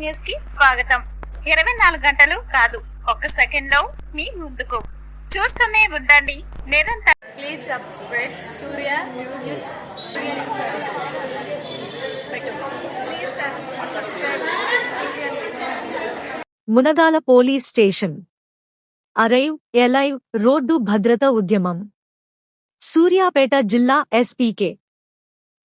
స్వాగతం ఇరవై నాలుగు గంటలు కాదు ఒక్క సెకండ్లో మీ ముందుకు చూస్తూనే ఉండండి నిరంతరం Please subscribe Surya News. Surya News. Please subscribe Surya News. Munagala police station arrive alive road భద్రత ఉద్యమం సూర్యాపేట జిల్లా ఎస్పీకే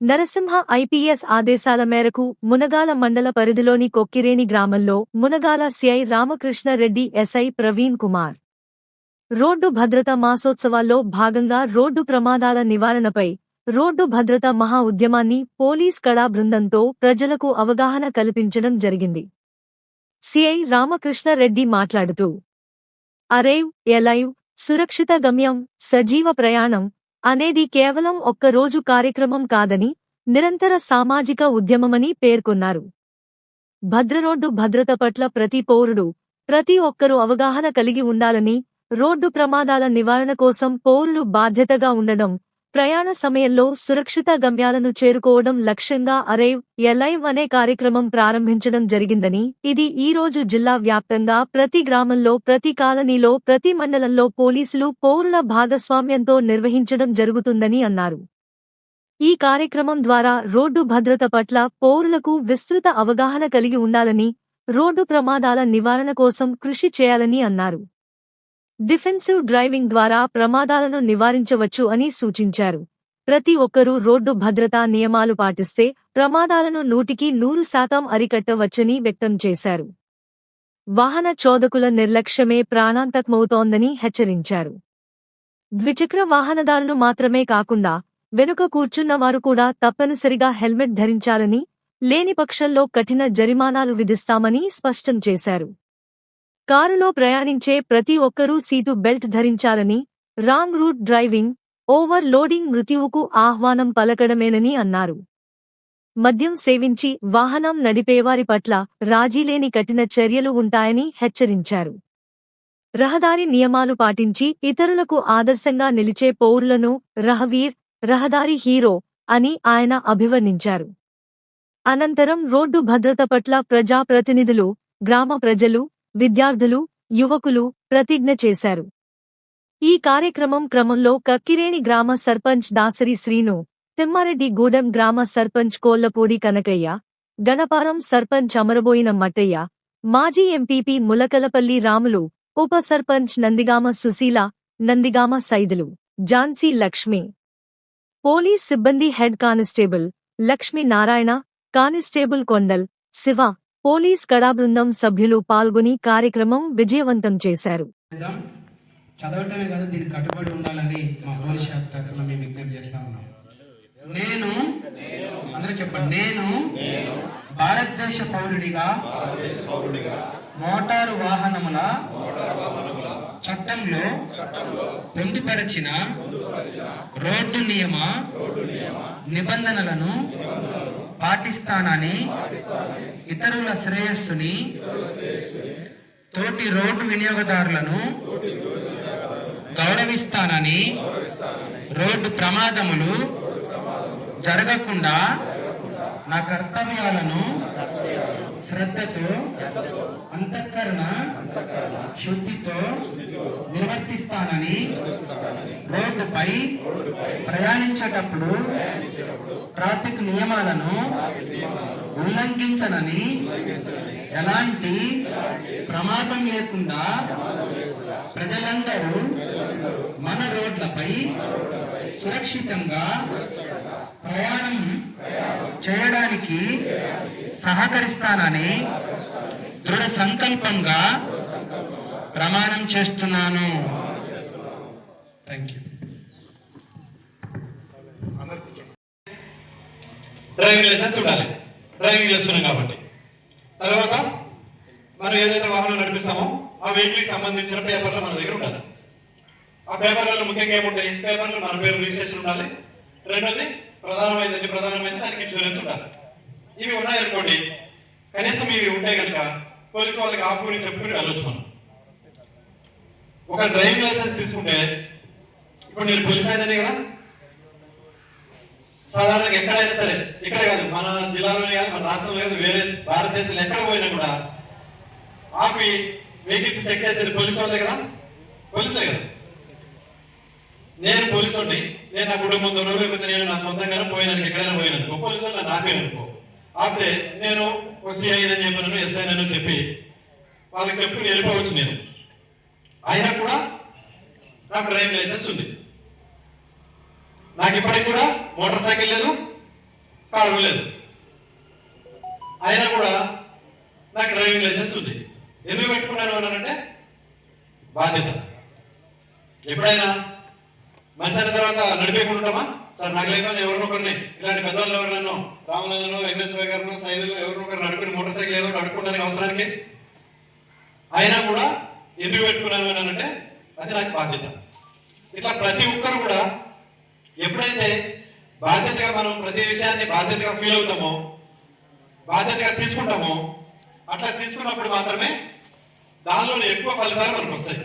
నరసింహ ఐపీఎస్ ఆదేశాల మేరకు మునగాల మండల పరిధిలోని కొక్కిరేని గ్రామంలో Munagala CI Ramakrishna Reddy SI Praveen Kumar. Road భద్రత మాసోత్సవాల్లో భాగంగా రోడ్డు ప్రమాదాల నివారణపై రోడ్డు భద్రత మహా ఉద్యమాన్ని పోలీస్ కళా బృందంతో ప్రజలకు అవగాహన కల్పించడం జరిగింది. సిఐ రామకృష్ణారెడ్డి మాట్లాడుతూ అరైవ్ ఎలైవ్ సురక్షిత గమ్యం సజీవ ప్రయాణం అనేది కేవలం ఒక్క రోజు కార్యక్రమం కాదని నిరంతర సామాజిక ఉద్యమమని పేర్కొన్నారు. భద్రరోడ్డు భద్రత పట్ల ప్రతి పౌరుడు ప్రతి ఒక్కరూ అవగాహన కలిగి ఉండాలని రోడ్డు ప్రమాదాల నివారణ కోసం పౌరులు బాధ్యతగా ఉండడం ప్రయాణ సమయంలో సురక్షిత గమ్యాలను చేరుకోవడం లక్ష్యంగా అరైవ్ ఎలైవ్ అనే కార్యక్రమం ప్రారంభించడం జరిగిందని ఇది ఈ రోజు జిల్లా వ్యాప్తంగా ప్రతి గ్రామంలో ప్రతి కాలనీలో ప్రతి మండలంలో పోలీసులు పౌరుల భాగస్వామ్యంతో నిర్వహించడం జరుగుతుందని అన్నారు. ఈ కార్యక్రమం ద్వారా రోడ్డు భద్రత పట్ల పౌరులకు విస్తృత అవగాహన కలిగి ఉండాలని రోడ్డు ప్రమాదాల నివారణ కోసం కృషి చేయాలని అన్నారు. డిఫెన్సివ్ డ్రైవింగ్ ద్వారా ప్రమాదాలను నివారించవచ్చు అని సూచించారు. ప్రతి ఒక్కరూ రోడ్డు భద్రతా నియమాలు పాటిస్తే ప్రమాదాలను నూటికి నూరు శాతం అరికట్టవచ్చని వ్యక్తం చేశారు. వాహన చోదకుల నిర్లక్ష్యమే ప్రాణాంతకమవుతోందని హెచ్చరించారు. ద్విచక్ర వాహనదారులు మాత్రమే కాకుండా వెనుక కూర్చున్నవారు కూడా తప్పనిసరిగా హెల్మెట్ ధరించాలని లేని పక్షంలో కఠిన జరిమానాలు విధిస్తామని స్పష్టం చేశారు. కారులో ప్రయాణించే ప్రతి ఒక్కరూ సీటు బెల్ట్ ధరించాలని wrong route driving over loading మృత్యువుకు ఆహ్వానం పలకడమేనని అన్నారు. మద్యం సేవించి వాహనం నడిపేవారి పట్ల రాజీలేని కఠిన చర్యలు ఉంటాయని హెచ్చరించారు. రహదారి నియమాలు పాటించి ఇతరులకు ఆదర్శంగా నిలిచే పౌరులను రహవీర్ రహదారి హీరో అని ఆయన అభివర్ణించారు. అనంతరం రోడ్డు భద్రత పట్ల ప్రజాప్రతినిధులు గ్రామ ప్రజలు విద్యార్థులు యువకులు ప్రతిజ్ఞ చేశారు. ఈ కార్యక్రమం క్రమంలో కక్కిరేణి గ్రామ సర్పంచ్ దాసరి శ్రీను తిమ్మారెడ్డి గూడెం గ్రామ సర్పంచ్ కోళ్ళపూడి కనకయ్య గణపారం సర్పంచ్ అమరబోయిన మట్టయ్య మాజీ ఎంపీపీ ములకలపల్లి రాములు ఉప సర్పంచ్ నందిగామ సుశీల నందిగామ సైదులు ఝాన్సీ లక్ష్మి. పోలీస్ సిబ్బంది head constable Lakshmi Narayana constable Kondal Shiva police కడా బృందం సభ్యులు పాల్గొని కార్యక్రమం విజయవంతం చేశారు. చదవటమే కాదు దీనికి కట్టుబడి ఉండాలని మా పోలీస్ శాఖ తరఫున మేము విజ్ఞప్తి చేస్తా ఉన్నాం. నేను అందరూ చెప్పండి నేను భారతదేశ పౌరుడిగా మోటారు వాహనముల చట్టంలో పొందుపరచిన రోడ్డు నియమ నిబంధనలను పాటిస్తానని ఇతరుల శ్రేయస్సుని తోటి రోడ్డు వినియోగదారులను గౌరవిస్తానని రోడ్డు ప్రమాదములు జరగకుండా నా కర్తవ్యాలను శ్రద్ధతో అంతఃకరణ శుద్ధితో నిర్వర్తిస్తానని రోడ్డుపై ప్రయాణించేటప్పుడు ట్రాఫిక్ నియమాలను ఉల్లంఘించనని ఎలాంటి ప్రమాదం లేకుండా ప్రజలందరూ మన రోడ్లపై సురక్షితంగా ప్రయాణం చేయడానికి సహకరిస్తానని దృఢ సంకల్పంగా ప్రమాణం చేస్తున్నాను. థ్యాంక్ యూ డ్రైవింగ్ లైసెన్స్ ఉండాలి. డ్రైవింగ్ చేస్తున్నాం కాబట్టి. తర్వాత మనం ఏదైతే వాహనం నడిపిస్తామో ఆ వెహికల్కి సంబంధించిన పేపర్లు మన దగ్గర ఉండాలి. ఆ పేపర్లలో ముఖ్యంగా ఏముంటాయి? పేపర్లు మన పేరు రిజిస్ట్రేషన్ ఉండాలి. రెండోది ప్రధానమైనది ప్రధానమైనది దానికి ఇన్సూరెన్స్ ఉండాలి. ఇవి ఉన్నాయనుకోండి కనీసం ఇవి ఉంటే కనుక పోలీసు వాళ్ళకి ఆపుకుని చెప్పుకుని వెళ్ళొచ్చు మనం. ఒక డ్రైవింగ్ లైసెన్స్ తీసుకుంటే ఇప్పుడు నేను పోలీస్ అయిననే కదా? సాధారణంగా ఎక్కడైనా సరే ఇక్కడే కాదు మన జిల్లాలోనే కాదు మన రాష్ట్రంలో కాదు వేరే భారతదేశంలో ఎక్కడ పోయినా కూడా ఆపి వెహికల్స్ చెక్ చేసేది పోలీసు వాళ్ళే కదా? పోలీసులే కదా? నేను పోలీసు ఉండి నేను నా కుటుంబంతో లేకపోతే నేను నా సొంతంగానే పోయినాను ఎక్కడైనా పోయినాను. ఒక పోలీసు నన్ను ఆపాను అనుకో ఆపితే నేను ఒక సిఐ అని చెప్పినాను ఎస్ఐ అని చెప్పి వాళ్ళకి చెప్పుకుని వెళ్ళిపోవచ్చు నేను. అయినా కూడా నాకు డ్రైవింగ్ లైసెన్స్ ఉంది. నాకు ఇప్పటికి కూడా మోటార్ సైకిల్ లేదు కారు లేదు. అయినా కూడా నాకు డ్రైవింగ్ లైసెన్స్ ఉంది. ఎందుకు పెట్టుకున్నాను అని అంటే బాధ్యత. ఎప్పుడైనా మనిషి అయిన తర్వాత నడిపేయకుండా ఉంటామా? సార్ నాకు ఎవరినో ఒకరిని ఇలాంటి పెద్దవాళ్ళు ఎవరినో రాములను వెంకటేశ్వర గారు సైదులు ఎవరినొకరు నడుపుకుని మోటార్ సైకిల్ ఏదో నడుపుకోవడానికి అవసరానికి? అయినా కూడా ఎందుకు పెట్టుకున్నాను అని అంటే అది నాకు బాధ్యత. ఇట్లా ప్రతి ఒక్కరు కూడా ఎప్పుడైతే బాధ్యతగా మనం ప్రతి విషయాన్ని బాధ్యతగా ఫీల్ అవుతామో బాధ్యతగా తీసుకుంటామో అట్లా తీసుకున్నప్పుడు మాత్రమే దానిలో ఎక్కువ ఫలితాలు మనకు వస్తాయి.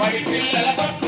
పోలీసు